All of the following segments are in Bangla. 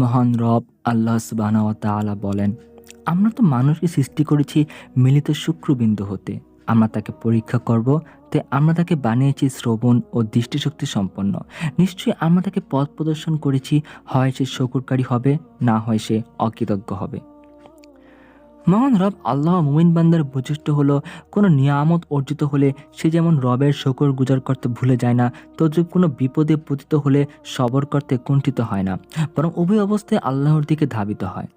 মহান রব আল্লাহ তাআলা বলেন, আমরা তো মানুষকে সৃষ্টি করেছি মিলিত শুক্রবিন্দু হতে। আমরা তাকে পরীক্ষা করব তে আমরা তাকে বানিয়েছি শ্রবণ ও দৃষ্টিশক্তি সম্পন্ন। নিশ্চয়ই আমরা তাকে পথ প্রদর্শন করেছি, হয় সে শকুরকারী হবে, না হয় সে অকৃতজ্ঞ হবে। মহান রব আল্লাহ মুমিন বান্দার বৈশিষ্ট্য হলো, কোনো নিয়ামত অর্জিত হলে সে যেমন রবের শকর গুজার করতে ভুলে যায় না, তদ্রুপ কোনো বিপদে পতিত হলে সবর করতে কুণ্ঠিত হয় না, বরং উভয় অবস্থায় আল্লাহর দিকে ধাবিত হয়।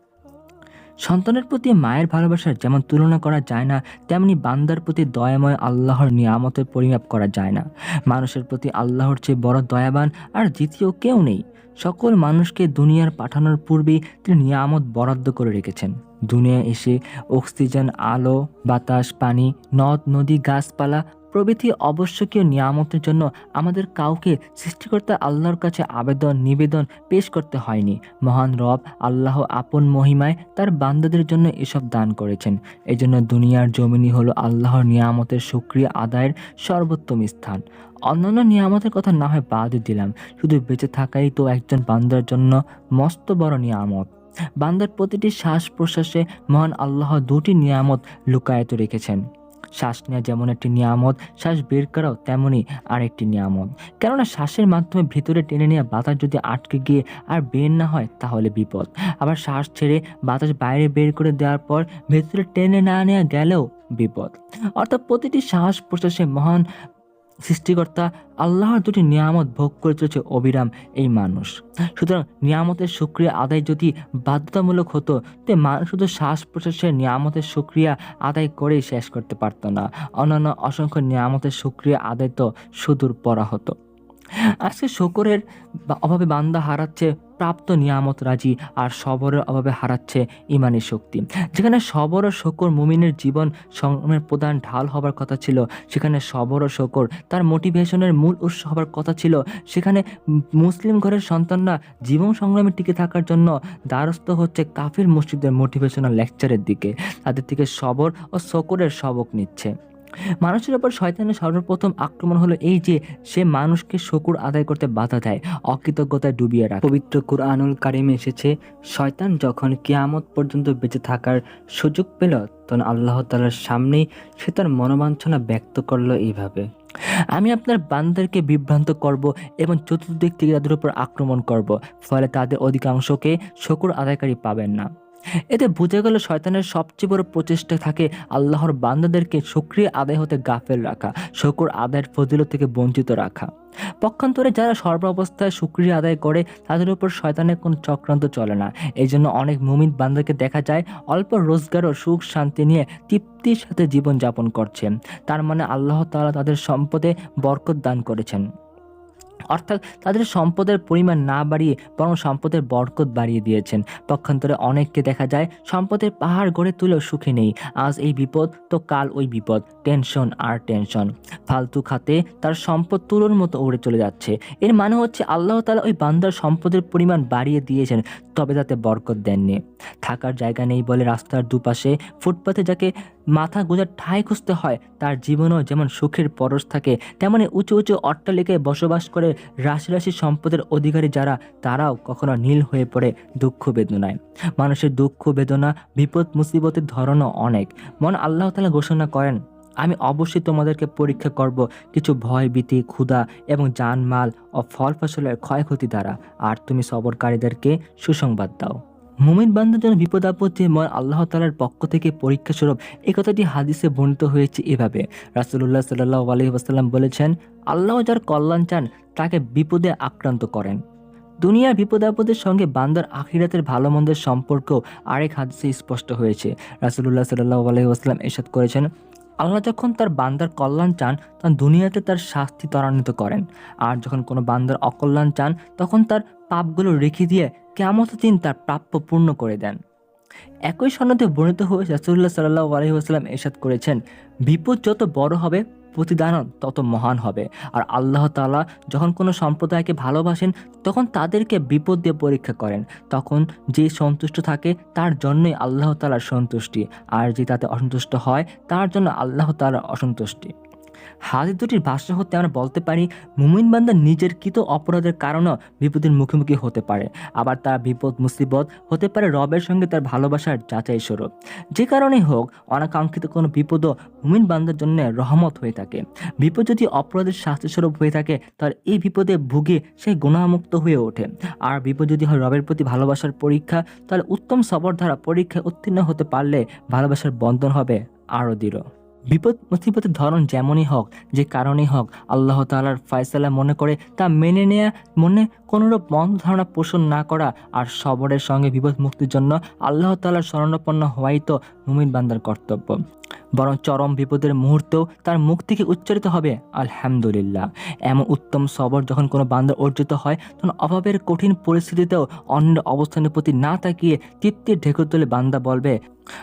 সন্তানের প্রতি মায়ের ভালোবাসার যেমন তুলনা করা যায় না, তেমনি বান্দার প্রতি দয়াময় আল্লাহর নিয়ামতের পরিমাপ করা যায় না। মানুষের প্রতি আল্লাহর চেয়ে বড় দয়াবান আর দ্বিতীয় কেউ নেই। সকল মানুষকে দুনিয়ার পাঠানোর পূর্বেই তিনি নিয়ামত বরাদ্দ করে রেখেছেন। দুনিয়া এসে অক্সিজেন, আলো, বাতাস, পানি, নদ, নদী, গাছপালা প্রভৃতি আবশ্যকীয় নিয়ামতের জন্য আমাদের কাউকে সৃষ্টিকর্তা আল্লাহর কাছে আবেদন, নিবেদন পেশ করতে হয়নি। মহান রব আল্লাহ আপন মহিমায় তার বান্দাদের জন্য এসব দান করেছেন। এজন্য দুনিয়ার জমিনি হলো আল্লাহর নিয়ামতের সক্রিয় আদায়ের সর্বোত্তম স্থান। অন্যান্য নিয়ামতের কথা না হয় বাদ দিলাম। শুধু বেঁচে থাকাই তো একজন বান্দার জন্য মস্ত বড় নিয়ামত। বান্দার প্রতিটি শ্বাস প্রশ্বাসে মহান আল্লাহ দুটি নিয়ামত লুকায়িত রেখেছেন। শ্বাস নেওয়া যেমন একটি নিয়ামত, শ্বাস বের করাও তেমনই আরেকটি নিয়ামত। কেননা শ্বাসের মাধ্যমে ভিতরে টেনে নেওয়া বাতাস যদি আটকে গিয়ে আর বের না হয়, তাহলে বিপদ। আবার শ্বাস ছেড়ে বাতাস বাইরে বের করে দেওয়ার পর ভেতরে টেনে না নেওয়া গেলেও বিপদ। অর্থাৎ প্রতিটি শ্বাস প্রশ্বাসে মহান সৃষ্টিকর্তা আল্লাহর দুটি নিয়ামত ভোগ করে চলেছে অবিরাম এই মানুষ। সুতরাং নিয়ামতের সুক্রিয়া আদায় যদি বাধ্যতামূলক হতো, তে মানুষ শুধু শ্বাস প্রশ্বাসের নিয়ামতের সুক্রিয়া আদায় করেই শেষ করতে পারত না। অন্যান্য অসংখ্য নিয়ামতের সুক্রিয়া আদায় তো সুদূর পরা হতো আজকে শকরের অভাবে বান্দা হারাচ্ছে প্রাপ্ত নিয়ামত রাজি আর সবরের অভাবে হারাচ্ছে ইমানি শক্তি। যেখানে সবর ও শকর মুমিনের জীবন সংগ্রামের প্রধান ঢাল হবার কথা ছিল, সেখানে সবর ও শকর তার মোটিভেশনের মূল উৎস হবার কথা ছিল, সেখানে মুসলিম ঘরের সন্তানরা জীবন সংগ্রামে টিকে থাকার জন্য দ্বারস্থ হচ্ছে কাফির মসজিদের মোটিভেশনাল লেকচারের দিকে। তাদের থেকে সবর ও শকরের সবক নিচ্ছে। মানুষের ওপর শয়তানের সর্বপ্রথম আক্রমণ হলো এই যে সে মানুষকে শকুর আদায় করতে বাধা দেয় অকৃতজ্ঞতায় ডুবিয়ে রাখে। পবিত্র কুরআনুল কারিমে এসেছে শয়তান যখন কিয়ামত পর্যন্ত বেঁচে থাকার সুযোগ পেল তখন আল্লাহ তালার সামনেই সে তার মনোবাঞ্ছনা ব্যক্ত করল এইভাবে। আমি আপনার বান্দারকে বিভ্রান্ত করব এবং চতুর্দিক থেকে তাদের উপর আক্রমণ করব ফলে তাদের অধিকাংশকে শকুর আদায়কারী পাবেন না। এতে বুঝে গেল শয়তানের সবচেয়ে বড় প্রচেষ্টা থাকে আল্লাহর বান্দাদেরকে সক্রিয় আদায় হতে গাফেল রাখা, শকুর আদায়ের ফজিলত থেকে বঞ্চিত রাখা। পক্ষান্তরে যারা সর্বাবস্থায় সুক্রিয়া আদায় করে, তাদের উপর শয়তানের কোনো চক্রান্ত চলে না। এই জন্য অনেক মুমিন বান্দাকে দেখা যায় অল্প রোজগার ও সুখ শান্তি নিয়ে তৃপ্তির সাথে জীবনযাপন করছেন। তার মানে আল্লাহ তাআলা তাদের সম্পদে বরকত দান করেছেন। অর্থাৎ তাদের সম্পদের পরিমাণ না বাড়িয়ে বরং সম্পদের বরকত বাড়িয়ে দিয়েছেন। পক্ষান্তরে অনেককে দেখা যায় সম্পদের পাহাড় গড়ে তুলেও সুখে নেই। আজ এই বিপদ, তো কাল ওই বিপদ। টেনশন আর টেনশন। ফালতু খাতে তার সম্পদ তুলোর মতো উড়ে চলে যাচ্ছে। এর মানে হচ্ছে আল্লাহ তালা ওই বান্দার সম্পদের পরিমাণ বাড়িয়ে দিয়েছেন, তবে তাতে বরকত দেননি। থাকার জায়গা নেই বলে রাস্তার দুপাশে ফুটপাথে যাকে মাথা গোজার ঠাঁই খুঁজতে হয়। তার জীবনও যেমন সুখের পরশ থাকে, তেমনি উঁচু উঁচু অট্টালিকায় বসবাস করে রাশি রাশি সম্পদের অধিকারী যারা, তারাও কখনো নীল হয়ে পড়ে দুঃখ বেদনায়। মানুষের দুঃখ বেদনা, বিপদ মুসিবতের ধরনও অনেক। মন আল্লাহ তালা ঘোষণা করেন, আমি অবশ্যই তোমাদেরকে পরীক্ষা করব কিছু ভয় ভীতি ক্ষুধা এবং জানমাল ও ফল ফসলের ক্ষয়ক্ষতি দ্বারা। আর তুমি সবরকারীদেরকে সুসংবাদ দাও। মুমিন বান্ধব যেন বিপদ আপদে মন আল্লাহ তালার পক্ষ থেকে পরীক্ষা স্বরূপ এই কথাটি হাদিসে বর্ণিত হয়েছে এভাবে। রাসুল্লাহ সাল্লাহ আলহি আসাল্লাম বলেছেন, আল্লাহ যার কল্যাণ চান, তাকে বিপদে আক্রান্ত করেন। দুনিয়ার বিপদ আপদের সঙ্গে বান্দার আখিরাতের ভালো মন্দের সম্পর্ক আরেক হাদিসে স্পষ্ট হয়েছে। রাসুল্লাহ সাল্লাহ আলহি আসাল্লাম এসাদ করেছেন, আল্লাহ যখন তার বান্দার কল্যাণ চান, তখন দুনিয়াতে তার শাস্তি ত্বরান্বিত করেন। আর যখন কোনো বান্দার অকল্যাণ চান, তখন তার পাপগুলো রেখে দিয়ে কেমত দিন তার প্রাপ্য পূর্ণ করে দেন। একই সনদে বর্ণিত হয়ে রাসুল্লাহ সাল্লাহ আলহিহাস্লাম এরশাদ করেছেন, বিপদ যত বড় হবে প্রতিদান তত মহান হবে। আর আল্লাহ তাআলা যখন কোনো সম্প্রদায়কে ভালোবাসেন, তখন তাদেরকে বিপদ দিয়ে পরীক্ষা করেন। তখন যে সন্তুষ্ট থাকে, তার জন্যই আল্লাহ তালার সন্তুষ্টি। আর যে তাতে অসন্তুষ্ট হয়, তার জন্য আল্লাহ তালার অসন্তুষ্টি। হাদিস দুটির ভাষ্য হতে আমরা বলতে পারি মুমিন বান্দা নিজের কৃত অপরাধের কারণেও বিপদের মুখোমুখি হতে পারে। আবার তার বিপদ, মুসিবত হতে পারে রবের সঙ্গে তার ভালোবাসার যাচাই স্বরূপ। যে কারণেই হোক, অনাকাঙ্ক্ষিত কোনো বিপদও মুমিন বান্দার জন্য রহমত হয়ে থাকে। বিপদ যদি অপরাধের শাস্তি স্বরূপ হয়ে থাকে, তার এই বিপদে ভুগে সে গুণামুক্ত হয়ে ওঠে। আর বিপদ যদি হয় রবের প্রতি ভালোবাসার পরীক্ষা তাহলে উত্তম সবর দ্বারা পরীক্ষায় উত্তীর্ণ হতে পারলে ভালোবাসার বন্ধন হবে আরও দৃঢ়। বিপদ মুসিবতের ধরন যেমনই হোক, যে কারণেই হোক, আল্লাহ তালার ফয়সালা মনে করে তা মেনে নেয়া, মনে কোনোরূপ মন্দ ধারণা পোষণ না করা আর সবরের সঙ্গে বিপদ মুক্তির জন্য আল্লাহ তালার শরণাপন্ন হওয়াই তো মুমিন বান্দার কর্তব্য। বরং চরম বিপদের মুহূর্তেও তার মুখ থেকে উচ্চারিত হবে, আলহামদুলিল্লাহ। এমন উত্তম সবর যখন কোনো বান্দার অর্জিত হয়, তখন অভাবের কঠিন পরিস্থিতিতেও অন্য অবস্থানের প্রতি না তাকিয়ে তৃপ্তির ঢেকুর তুলে বান্দা বলবে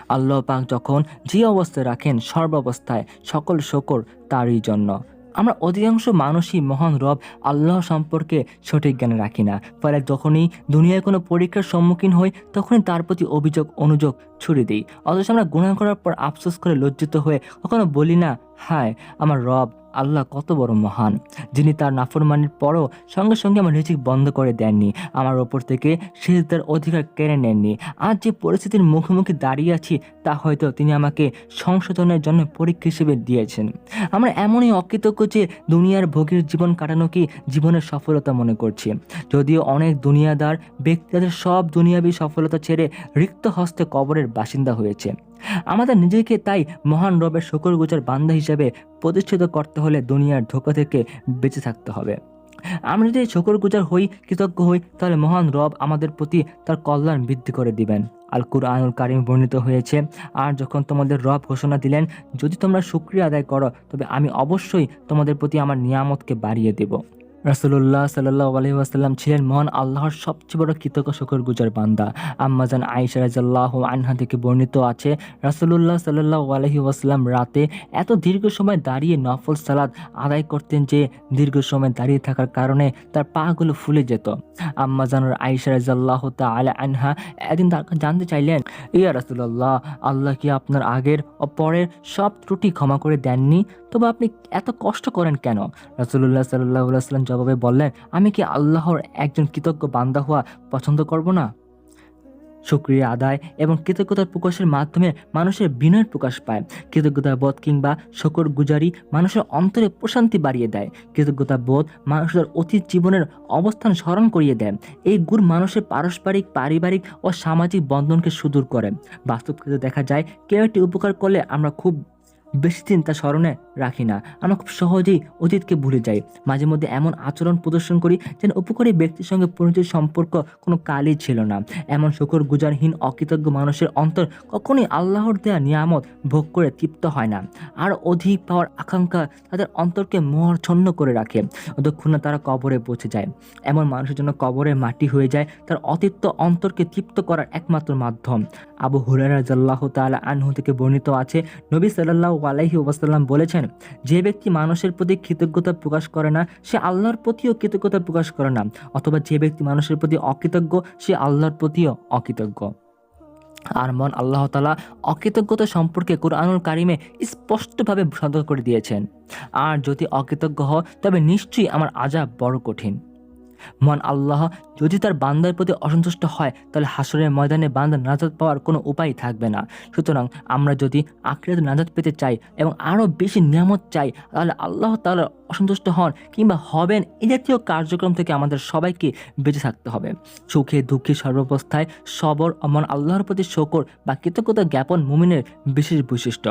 আল্লাহ পাক যখন যে অবস্থায় রাখেন সর্বাবস্থায় সকল শকর তারই জন্য। আমরা অধিকাংশ মানুষই মহান রব আল্লাহ সম্পর্কে সঠিক জ্ঞান রাখি না। ফলে যখনই দুনিয়ায় কোনো পরীক্ষার সম্মুখীন হই, তখনই তার প্রতি অভিযোগ, অনুযোগ ছুড়ে দিই। অথচ আমরা গুণা করার পর আফসোস করে লজ্জিত হয়ে কখনো বলি না, হায়, আমার রব আল্লাহ কত বড় মহান, যিনি তার নাফরমানির পরও সঙ্গে সঙ্গে আমার রিজিক বন্ধ করে দেননি, আমার ওপর থেকে সে তার অধিকার কেড়ে নেননি। আজ যে পরিস্থিতির মুখোমুখি দাঁড়িয়ে আছি, তা হয়তো তিনি আমাকে সংশোধনের জন্য পরীক্ষা হিসেবে দিয়েছেন। আমরা এমনই অকৃতজ্ঞ যে দুনিয়ার ভোগের জীবন কাটানো কি জীবনের সফলতা মনে করছি। যদিও অনেক দুনিয়াদার ব্যক্তি তাদের সব দুনিয়াবী সফলতা ছেড়ে রিক্ত হস্তে কবরের বাসিন্দা হয়েছে। আমাদের নিজেকে তাই মহান রবের শকর গুজার বান্দা হিসেবে প্রতিষ্ঠিত করতে হলে দুনিয়ার ধোকা থেকে বেঁচে থাকতে হবে। আমরা যদি শকর গুজার হই, কৃতজ্ঞ হই, তাহলে মহান রব আমাদের প্রতি তার কল্যাণ বৃদ্ধি করে দিবেন। আল কুরআনুল কারিম বর্ণিত হয়েছে, আর যখন তোমাদের রব ঘোষণা দিলেন, যদি তোমরা শুক্রিয়া আদায় করো, তবে আমি অবশ্যই তোমাদের প্রতি আমার নিয়ামতকে বাড়িয়ে দেব। রাসুল্লাহ সাল্লাহ আলহিহাসাল্লাম ছিলেন মহান আল্লাহর সবচেয়ে বড় কৃতজ্ঞ শকর গুজার বান্দা। আম্মাজান আইসা রাজাল্লাহ আনহা থেকে বর্ণিত আছে রাসুল্লাহ সাল্লাহ আলহি ওয়াসাল্লাম রাতে এত দীর্ঘ সময় দাঁড়িয়ে নফল সালাদ আদায় করতেন যে দীর্ঘ সময় দাঁড়িয়ে থাকার কারণে তার পাগুলো ফুলে যেত। আম্মাজানুর আইসা রাজাল্লাহ তালা আনহা একদিন তার জানতে চাইলেন, ইয়া রাসুল্লাহ আল্লাহ কি আপনার আগের ও পরের সব ত্রুটি ক্ষমা করে দেননি? তবে আপনি এত কষ্ট করেন কেন? রাসুল্লাহ সাল্লাহ সাল্লাম জবাবে বললেন, আমি কি আল্লাহর একজন কৃতজ্ঞ বান্দা হওয়া পছন্দ করব না? সুক্রিয়া আদায় এবং কৃতজ্ঞতার প্রকাশের মাধ্যমে মানুষের বিনয়ের প্রকাশ পায়। কৃতজ্ঞতা বোধ কিংবা শকর গুজারি মানুষের অন্তরে প্রশান্তি বাড়িয়ে দেয়। কৃতজ্ঞতা বোধ মানুষের অতীত জীবনের অবস্থান স্মরণ করিয়ে দেয়। এই গুণ মানুষের পারস্পরিক, পারিবারিক ও সামাজিক বন্ধনকে সুদূর করে। বাস্তব দেখা যায়, কেউ একটি উপকার করলে আমরা খুব বেশি দিন তা স্মরণে রাখি না। আমরা খুব সহজেই অতীতকে ভুলে যাই। মাঝে মধ্যে এমন আচরণ প্রদর্শন করি যেন উপকারী ব্যক্তির সঙ্গে পরিচয় সম্পর্ক কোনো কালই ছিল না। এমন শকর গুজারহীন, অকৃতজ্ঞ মানুষের অন্তর কখনোই আল্লাহর দেয়া নিয়ামত ভোগ করে তৃপ্ত হয় না। আর অধিক পাওয়ার আকাঙ্ক্ষা তাদের অন্তরকে মোহরছন্ন করে রাখে। যতক্ষণ না তারা কবরে পৌঁছে যায়। এমন মানুষের জন্য কবরে মাটি হয়ে যায়, তার অতীত অন্তরকে তৃপ্ত করার একমাত্র মাধ্যম। আবু হুরারাজাল্লাহ তালা আনহু থেকে বর্ণিত আছে, নবী সাল্লাহ আলাইহি ওয়াসাল্লাম বলেছেন, যে ব্যক্তি মানুষের প্রতি কৃতজ্ঞতা প্রকাশ করে না, সে আল্লাহর প্রতিও কৃতজ্ঞতা প্রকাশ করে না, অথবা যে ব্যক্তি মানুষের প্রতি অকৃতজ্ঞ, সে আল্লাহর প্রতিও অকৃতজ্ঞ। আর মন আল্লাহ তালা অকৃতজ্ঞতা সম্পর্কে কোরআনুল কারিমে স্পষ্টভাবে সতর্ক করে দিয়েছেন। আর যদি অকৃতজ্ঞ হও, তবে নিশ্চয়ই আমার আজাব বড় কঠিন। মন আল্লাহ, যদি তার বান্দার প্রতি অসন্তুষ্ট হয়, তাহলে হাসরের ময়দানে বান্দার নাজাত পাওয়ার কোনো উপায় থাকবে না। সুতরাং আমরা যদি আখড়াতে নাজাত পেতে চাই এবং আরও বেশি নিয়ামত চাই, তাহলে আল্লাহ তাআলা অসন্তুষ্ট হন কিংবা হবেন এই জাতীয় কার্যক্রম থেকে আমাদের সবাইকে বেঁচে থাকতে হবে। সুখে দুঃখে সর্বাবস্থায় সবর অমন আল্লাহর প্রতি শকর বা কৃতজ্ঞতা জ্ঞাপন মুমিনের বিশেষ বৈশিষ্ট্য।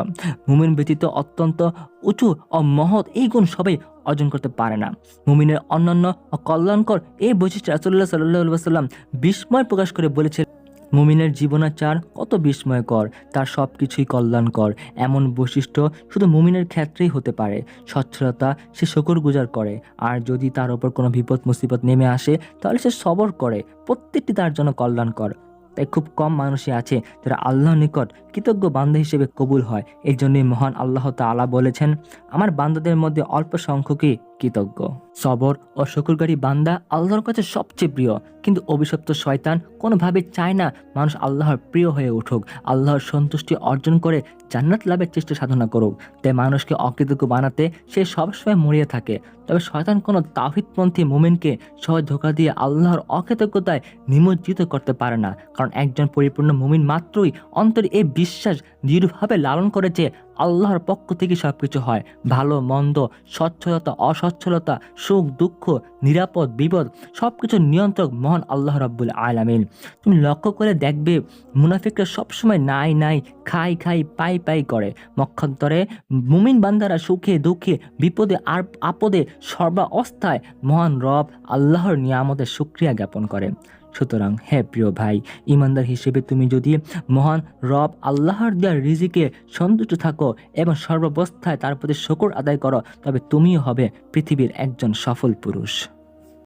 মুমিন ব্যতীত অত্যন্ত উঁচু ও মহৎ এই গুণ সবাই অর্জন করতে পারে না। মুমিনের অন্যান্য কল্যাণকর এই বৈশিষ্ট্য রাসুল্লাহ সাল্লাহ সাল্লাম বিস্ময় প্রকাশ করে বলেছে মুমিনের জীবনাচার কত বিস্ময়কর, তার সব কিছুই কল্যাণকর। এমন বৈশিষ্ট্য শুধু মুমিনের ক্ষেত্রেই হতে পারে। স্বচ্ছলতা সে শকর গুজার করে। আর যদি তার ওপর কোনো বিপদ মুসিবত নেমে আসে, তাহলে সে সবর করে। প্রত্যেকটি তার জন্য কল্যাণকর। তাই খুব কম মানুষই আছে যারা আল্লাহ নিকট কৃতজ্ঞ বান্ধ হিসেবে কবুল হয়। এই জন্যই মহান আল্লাহ তালা বলেছেন, আমার বান্ধবদের মধ্যে অল্প সংখ্যকই কৃতজ্ঞ। সবর ও শুকুরকারী বান্দা আল্লাহর কাছে সবচেয়ে প্রিয়। কিন্তু অভিশপ্ত শয়তান কোনোভাবে চায় না মানুষ আল্লাহর প্রিয় হয়ে উঠুক। আল্লাহর সন্তুষ্টি অর্জন করে জান্নাত লাভের চেষ্টা সাধনা করুক। তাই মানুষকে অকৃতজ্ঞ বানাতে সে সবসময় মরিয়ে থাকে। তবে শয়তান কোনো তাহিদপন্থী মুমিনকে সহজ ধোকা দিয়ে আল্লাহর অকৃতজ্ঞতায় নিমজ্জিত করতে পারে না। কারণ একজন পরিপূর্ণ মুমিন মাত্রই অন্তরে এই বিশ্বাস দৃঢ়ভাবে লালন করেছে আল্লাহর পক্ষ থেকে সব কিছু হয়। ভালো, মন্দ সচ্ছলতা অসচ্ছলতা সুখ, দুঃখ, নিরাপদ, বিপদ সব কিছুর নিয়ন্ত্রক মহান আল্লাহ রাব্বুল আলামিন। তুমি লক্ষ্য করে দেখবে, মুনাফিকরা সবসময় নাই নাই, খাই খাই, পাই পাই করে। মক্ষান্তরে মুমিন বান্দারা সুখে, দুঃখে, বিপদে, আর আপদে সর্বাবস্থায় মহান রব আল্লাহর নিয়ামতের সুক্রিয়া জ্ঞাপন করে। সুতরাং হ্যাঁ প্রিয় ভাই ইমানদার হিসেবে তুমি যদি মহান রব আল্লাহর দেওয়ার রিজিকে সন্তুষ্ট থাকো এবং সর্বাবস্থায় তার প্রতি শকর আদায় করো, তবে তুমিও হবে পৃথিবীর একজন সফল পুরুষ।